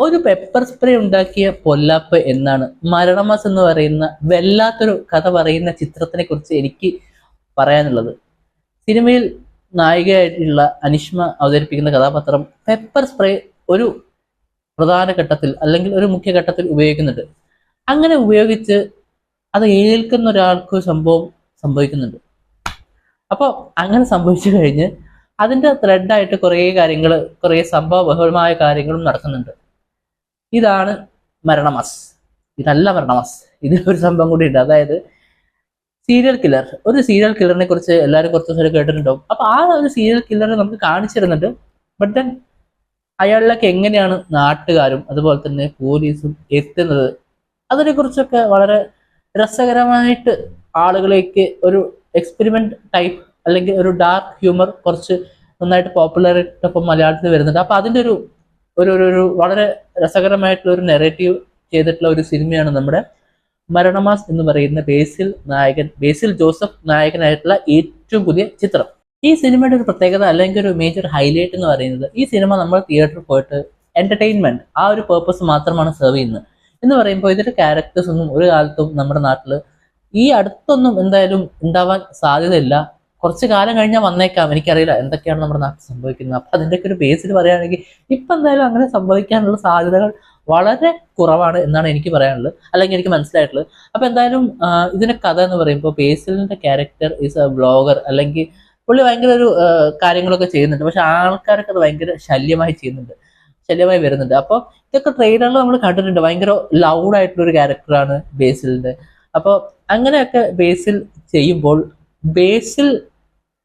ഒരു pepper spray ഉണ്ടാക്കിയ പൊല്ലാപ്പ് എന്നാണ് മരണമാസ് എന്ന് പറയുന്ന വല്ലാത്തൊരു കഥ പറയുന്ന ചിത്രത്തിനെ കുറിച്ച് എനിക്ക് പറയാനുള്ളത്. സിനിമയിൽ നായികയായിട്ടുള്ള അനിഷ്മ അവതരിപ്പിക്കുന്ന കഥാപാത്രം പെപ്പർ സ്പ്രേ ഒരു പ്രധാന ഘട്ടത്തിൽ അല്ലെങ്കിൽ ഒരു മുഖ്യ ഘട്ടത്തിൽ ഉപയോഗിക്കുന്നുണ്ട്. അങ്ങനെ ഉപയോഗിച്ച് അത് ഏൽക്കുന്ന ഒരാൾക്ക് സംഭവം സംഭവിക്കുന്നുണ്ട്. അപ്പോൾ അങ്ങനെ സംഭവിച്ചു കഴിഞ്ഞ് അതിന്റെ ത്രെഡായിട്ട് കുറേ കാര്യങ്ങൾ കുറേ സംഭവ ബഹുലമായ കാര്യങ്ങളും നടക്കുന്നുണ്ട്. ഇതാണ് മരണമസ്. ഇതല്ല മരണമാസ്. ഇതിലൊരു സംഭവം കൂടി ഉണ്ട് അതായത് സീരിയൽ കില്ലർ ഒരു സീരിയൽ കില്ലറിനെ കുറിച്ച് എല്ലാവരും കുറച്ച് ദിവസം കേട്ടിട്ടുണ്ടാവും. അപ്പൊ ആ ഒരു സീരിയൽ കില്ലറെ നമുക്ക് കാണിച്ചു തരുന്നുണ്ട്. ബട്ട് ദെൻ അയാളിലേക്ക് എങ്ങനെയാണ് നാട്ടുകാരും അതുപോലെ തന്നെ പോലീസും എത്തുന്നത്? അതിനെ കുറിച്ചൊക്കെ വളരെ രസകരമായിട്ട് ആളുകളിലേക്ക് ഒരു എക്സ്പെരിമെന്റ് ടൈപ്പ് അല്ലെങ്കിൽ ഒരു ഡാർക്ക് ഹ്യൂമർ കുറച്ച് നന്നായിട്ട് പോപ്പുലറായിട്ടൊപ്പം മലയാളത്തിൽ വരുന്നുണ്ട്. അപ്പൊ അതിന്റെ ഒരു ഒരു ഒരു- വളരെ രസകരമായിട്ടുള്ള ഒരു നെറേറ്റീവ് ചെയ്തിട്ടുള്ള ഒരു സിനിമയാണ് നമ്മുടെ മരണമാസ് എന്ന് പറയുന്ന ബേസിൽ നായകൻ ബേസിൽ ജോസഫ് നായകനായിട്ടുള്ള ഏറ്റവും പുതിയ ചിത്രം. ഈ സിനിമയുടെ ഒരു പ്രത്യേകത അല്ലെങ്കിൽ ഒരു മേജർ ഹൈലൈറ്റ് എന്ന് പറയുന്നത് ഈ സിനിമ നമ്മൾ തിയേറ്ററിൽ പോയിട്ട് എന്റർടൈൻമെന്റ് ആ ഒരു പേർപ്പസ് മാത്രമാണ് സെർവ് ചെയ്യുന്നത്. എന്ന് പറയുമ്പോൾ ഇതിന്റെ ക്യാരക്ടേഴ്സ് ഒന്നും ഒരു കാലത്തും നമ്മുടെ നാട്ടിൽ ഈ അടുത്തൊന്നും എന്തായാലും ഉണ്ടാവാൻ സാധ്യതയില്ല. കുറച്ച് കാലം കഴിഞ്ഞാൽ വന്നേക്കാം. എനിക്കറിയില്ല എന്തൊക്കെയാണ് നമ്മുടെ നാട്ടിൽ സംഭവിക്കുന്നത്. അപ്പൊ അതിന്റെയൊക്കെ ഒരു ബേസിൽ പറയുകയാണെങ്കിൽ ഇപ്പൊ എന്തായാലും അങ്ങനെ സംഭവിക്കാനുള്ള സാധ്യതകൾ വളരെ കുറവാണ് എന്നാണ് എനിക്ക് പറയാനുള്ളത്. അല്ലെങ്കിൽ എനിക്ക് മനസ്സിലായിട്ടുള്ളത്. അപ്പൊ എന്തായാലും ഇതിന്റെ കഥ എന്ന് പറയുമ്പോൾ ബേസിലിന്റെ ക്യാരക്ടർ ഈസ് എ ബ്ലോഗർ അല്ലെങ്കിൽ പുള്ളി ഭയങ്കര ഒരു കാര്യങ്ങളൊക്കെ ചെയ്യുന്നുണ്ട്. പക്ഷെ ആൾക്കാരൊക്കെ അത് ഭയങ്കര ശല്യമായി ചെയ്യുന്നുണ്ട്. ശല്യമായി വരുന്നുണ്ട്. അപ്പോൾ ഇതൊക്കെ ട്രെയിലറിൽ നമ്മൾ കണ്ടിട്ടുണ്ട്. ഭയങ്കര ലൗഡ് ആയിട്ടുള്ള ഒരു ക്യാരക്ടറാണ് ബേസിലിന്റെ. അപ്പോൾ അങ്ങനെയൊക്കെ ബേസിൽ ചെയ്യുമ്പോൾ ബേസിൽ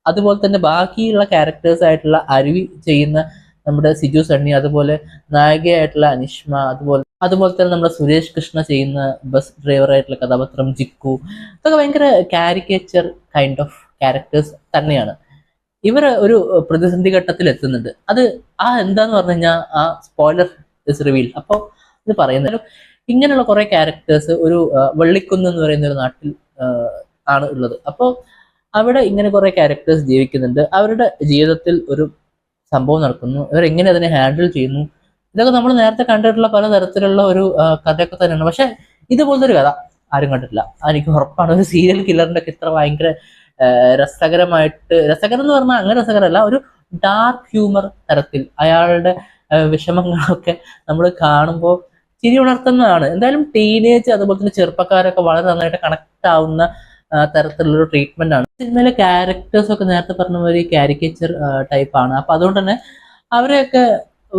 അതുപോലെ തന്നെ ബാക്കിയുള്ള ക്യാരക്ടേഴ്സ് ആയിട്ടുള്ള അരുവി ചെയ്യുന്ന നമ്മുടെ സിജു സണ്ണി അതുപോലെ നായികയായിട്ടുള്ള അനിഷ്മ അതുപോലെ അതുപോലെ തന്നെ നമ്മുടെ സുരേഷ് കൃഷ്ണ ചെയ്യുന്ന ബസ് ഡ്രൈവറായിട്ടുള്ള കഥാപാത്രം ജിക്കു. ഇതൊക്കെ ഭയങ്കര കാരിക്കേച്ചർ കൈൻഡ് ഓഫ് ക്യാരക്ടേഴ്സ് തന്നെയാണ്. ഇവർ ഒരു പ്രതിസന്ധി ഘട്ടത്തിൽ എത്തുന്നുണ്ട്. അത് ആ എന്താന്ന് പറഞ്ഞു കഴിഞ്ഞാൽ ആ സ്പോയിലർ ഇസ് റിവീൽ അപ്പോൾ ഇത് പറയുന്നത് ഇങ്ങനെയുള്ള കുറെ ക്യാരക്ടേഴ്സ് ഒരു വെള്ളിക്കുന്ന് എന്ന് പറയുന്ന ഒരു നാട്ടിൽ ആണ് ഉള്ളത്. അപ്പോൾ അവിടെ ഇങ്ങനെ കുറെ ക്യാരക്ടേഴ്സ് ജീവിക്കുന്നുണ്ട്. അവരുടെ ജീവിതത്തിൽ ഒരു സംഭവം നടക്കുന്നു. ഇവർ എങ്ങനെ അതിനെ ഹാൻഡിൽ ചെയ്യുന്നു? ഇതൊക്കെ നമ്മൾ നേരത്തെ കണ്ടിട്ടുള്ള പല തരത്തിലുള്ള ഒരു കഥയൊക്കെ തന്നെയാണ്. പക്ഷെ ഇതുപോലത്തെ ഒരു കഥ ആരും കണ്ടിട്ടില്ല. എനിക്ക് ഉറപ്പാണ്. ഒരു സീരിയൽ കില്ലറിന്റെ ഒക്കെ ഇത്ര ഭയങ്കര രസകരമായിട്ട് രസകരം എന്ന് പറഞ്ഞാൽ അങ്ങനെ രസകരമല്ല. ഒരു ഡാർക്ക് ഹ്യൂമർ തരത്തിൽ അയാളുടെ വിഷമങ്ങളൊക്കെ നമ്മൾ കാണുമ്പോൾ ചിരി ഉണർത്തുന്നതാണ്. എന്തായാലും ടീനേജ് അതുപോലെ തന്നെ ചെറുപ്പക്കാരൊക്കെ വളരെ നന്നായിട്ട് കണക്ട് ആവുന്ന തരത്തിലുള്ള ഒരു ട്രീറ്റ്മെന്റ് ആണ്. സിനിമയിലെ ക്യാരക്ടേഴ്സ് ഒക്കെ നേരത്തെ പറഞ്ഞ പോലെ കാരിക്കേച്ചർ ടൈപ്പ് ആണ്. അപ്പൊ അതുകൊണ്ട് തന്നെ അവരെയൊക്കെ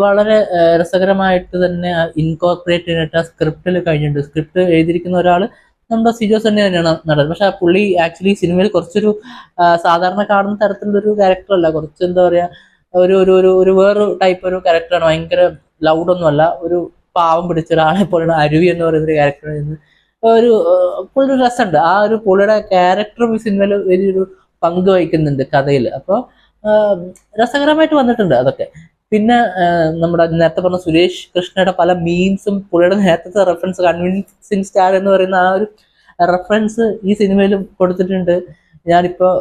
വളരെ രസകരമായിട്ട് തന്നെ ഇൻകോർപ്പറേറ്റ് ചെയ്തിട്ട് ആ സ്ക്രിപ്റ്റിൽ കഴിഞ്ഞിട്ടുണ്ട്. സ്ക്രിപ്റ്റ് എഴുതിയിരിക്കുന്ന ഒരാൾ നമ്മുടെ സിജോസ് തന്നെ തന്നെയാണ് നടന്നത്. പക്ഷെ ആ പുള്ളി ആക്ച്വലി സിനിമയിൽ കുറച്ചൊരു സാധാരണ കാണുന്ന തരത്തിലുള്ള ക്യാരക്ടറല്ല കുറച്ച് എന്താ പറയാ ഒരു ഒരു ഒരു ഒരു വേറൊരു ടൈപ്പ് ഒരു ക്യാരക്ടറാണ് ഭയങ്കര ലൗഡ് ഒന്നും അല്ല ഒരു പാവം പിടിച്ച ഒരാളെ പോലെയാണ് അരുവി എന്ന് പറയുന്ന ഒരു ക്യാരക്ടർ ഒരു പുള്ളി ഒരു രസമുണ്ട്. ആ ഒരു പുള്ളിയുടെ ക്യാരക്ടറും ഈ സിനിമയിൽ വലിയൊരു പങ്ക് വഹിക്കുന്നുണ്ട് കഥയിൽ അപ്പോൾ രസകരമായിട്ട് വന്നിട്ടുണ്ട് അതൊക്കെ. പിന്നെ നമ്മുടെ നേരത്തെ പറഞ്ഞ സുരേഷ് കൃഷ്ണയുടെ പല മീൻസും പുള്ളിയുടെ നേരത്തെ റെഫറൻസ് കൺവിൻസിങ് സ്റ്റാർ എന്ന് പറയുന്ന ആ ഒരു റെഫറൻസ് ഈ സിനിമയിലും കൊടുത്തിട്ടുണ്ട്. ഞാനിപ്പോൾ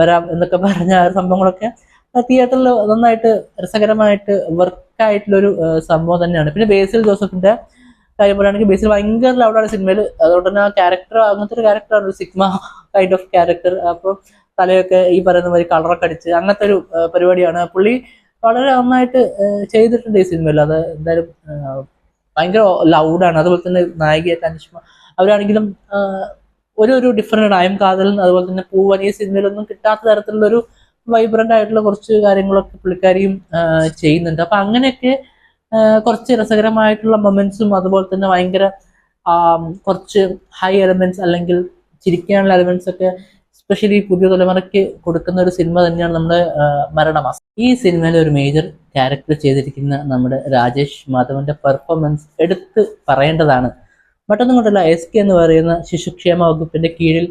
വരാം എന്നൊക്കെ പറഞ്ഞ ആ സംഭവങ്ങളൊക്കെ തിയേറ്ററിൽ നന്നായിട്ട് രസകരമായിട്ട് വർക്കായിട്ടുള്ളൊരു സംഭവം തന്നെയാണ്. പിന്നെ ബേസിൽ ജോസഫിന്റെ കാര്യം പറയുകയാണെങ്കിൽ ബേസിൽ ഭയങ്കര ലൗഡാണ് സിനിമയിൽ. അതുകൊണ്ട് തന്നെ ആ ക്യാരക്ടർ അങ്ങനത്തെ ഒരു ക്യാരക്ടറാണ് ഒരു സിഗ്മ കൈൻഡ് ഓഫ് ക്യാരക്ടർ അപ്പോൾ തലയൊക്കെ ഈ പറയുന്ന മാതിരി കളറൊക്കെ അടിച്ച് അങ്ങനത്തെ ഒരു പരിപാടിയാണ്. പുള്ളി വളരെ നന്നായിട്ട് ചെയ്തിട്ടുണ്ട് ഈ സിനിമയിൽ. അത് എന്തായാലും ഭയങ്കര ലൗഡാണ് അതുപോലെ തന്നെ നായികയായിട്ട് അനുഷ്മ അവരാണെങ്കിലും ഒരു ഒരു ഡിഫറെന്റ് ആയം കാതലും അതുപോലെ തന്നെ പൂവൻ ഈ സിനിമയിലൊന്നും കിട്ടാത്ത തരത്തിലുള്ള ഒരു വൈബ്രന്റ് ആയിട്ടുള്ള കുറച്ച് കാര്യങ്ങളൊക്കെ പുള്ളിക്കാരിയും ചെയ്യുന്നുണ്ട്. അപ്പം അങ്ങനെയൊക്കെ കുറച്ച് രസകരമായിട്ടുള്ള മൊമെന്റ്സും അതുപോലെ തന്നെ ഭയങ്കര കുറച്ച് ഹൈ എലമെന്റ്സ് അല്ലെങ്കിൽ ചിരിക്കാനുള്ള എലമെന്റ്സ് ഒക്കെ സ്പെഷ്യലി പുതിയ തലമുറയ്ക്ക് കൊടുക്കുന്ന ഒരു സിനിമ തന്നെയാണ് നമ്മുടെ മരണമാസം. ഈ സിനിമയിലെ ഒരു മേജർ ക്യാരക്ടർ ചെയ്തിരിക്കുന്ന നമ്മുടെ രാജേഷ് മാധവന്റെ പെർഫോമൻസ് എടുത്ത് പറയേണ്ടതാണ്. മറ്റൊന്നും കൊണ്ടല്ല എസ് കെ എന്ന് പറയുന്ന ശിശുക്ഷേമ വകുപ്പിന്റെ കീഴിൽ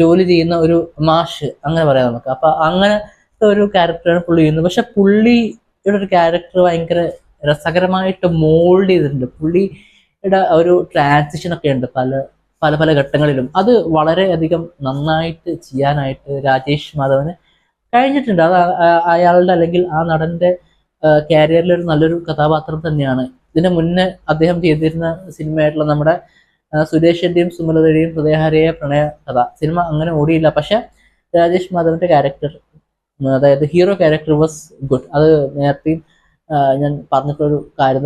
ജോലി ചെയ്യുന്ന ഒരു മാഷ് അങ്ങനെ പറയാം നമുക്ക്. അപ്പൊ അങ്ങനത്തെ ഒരു ക്യാരക്ടറാണ് പുള്ളി ചെയ്യുന്നത്. പക്ഷെ പുള്ളിയുടെ ഒരു ക്യാരക്ടർ ഭയങ്കര രസകരമായിട്ട് മോൾഡ് ചെയ്തിട്ടുണ്ട്. പുള്ളിയുടെ ഒരു ട്രാൻസിഷൻ ഒക്കെ ഉണ്ട് പല പല പല ഘട്ടങ്ങളിലും. അത് വളരെ അധികം നന്നായിട്ട് ചെയ്യാനായിട്ട് രാജേഷ് മാധവന് കഴിഞ്ഞിട്ടുണ്ട്. അത് അയാളുടെ അല്ലെങ്കിൽ ആ നടന്റെ കാരിയറിലൊരു നല്ലൊരു കഥാപാത്രം തന്നെയാണ്. ഇതിന് മുന്നേ അദ്ദേഹം ചെയ്തിരുന്ന സിനിമയായിട്ടുള്ള നമ്മുടെ സുരേഷ് ഷെട്ടിയും സുമലതയുടെയും ഹൃദയഹാരിയായ പ്രണയ കഥ. സിനിമ അങ്ങനെ ഓടിയില്ല. പക്ഷെ രാജേഷ് മാധവന്റെ ക്യാരക്ടർ അതായത് ഹീറോ ക്യാരക്ടർ വാസ് ഗുഡ് അത് നേരത്തെയും ഞാൻ പറഞ്ഞിട്ടൊരു കാര്യം